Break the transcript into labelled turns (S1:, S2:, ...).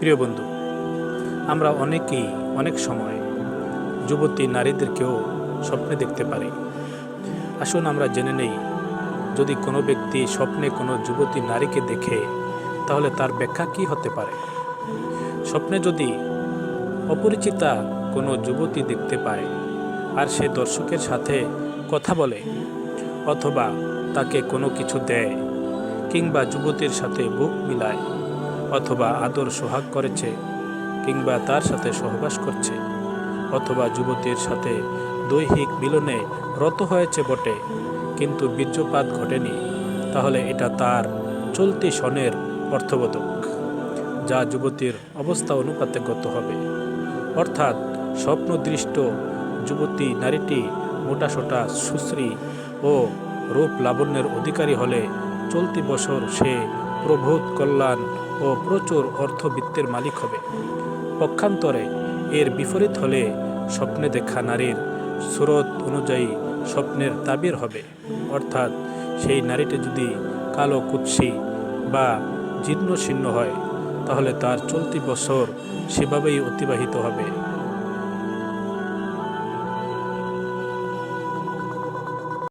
S1: প্রিয় বন্ধু, আমরা অনেকেই অনেক সময় যুবতী নারীদেরকেও স্বপ্নে দেখতে পারি। আসুন আমরা জেনে নেই, যদি কোনো ব্যক্তি স্বপ্নে কোনো যুবতী নারীকে দেখে, তাহলে তার ব্যাখ্যা কী হতে পারে? স্বপ্নে যদি অপরিচিতা কোনো যুবতী দেখতে পায়, আর সে দর্শকের সাথে কথা বলে, অথবা তাকে কোনো কিছু দেয়, কিংবা যুবতীর সাথে বুক মিলায় অথবা আদর সোহাগ করেছে কিংবা তার সাথে সহবাস করছে, অথবা যুবতীর সাথে দৈহিক মিলনে রত হয়েছে বটে, কিন্তু বীর্যপাত ঘটেনি, তাহলে এটা তার চলতি সনের অর্থবোধক, যা যুবতীর অবস্থা অনুপাতে গত হবে। অর্থাৎ স্বপ্নদৃষ্ট যুবতী নারীটি মোটাসোটা সুশ্রী ও রূপ লাবণ্যের অধিকারী হলে চলতি বছর সে প্রভূত কল্যাণ ও প্রচুর অর্থবিত্তের মালিক হবে। পক্ষান্তরে এর বিপরীত হলে স্বপ্নে দেখা নারীর স্রোত অনুযায়ী স্বপ্নের তাবির হবে। অর্থাৎ সেই নারীটি যদি কালো কুৎসি বা জীর্ণ হয়, তাহলে তার চলতি বছর সেভাবেই অতিবাহিত হবে।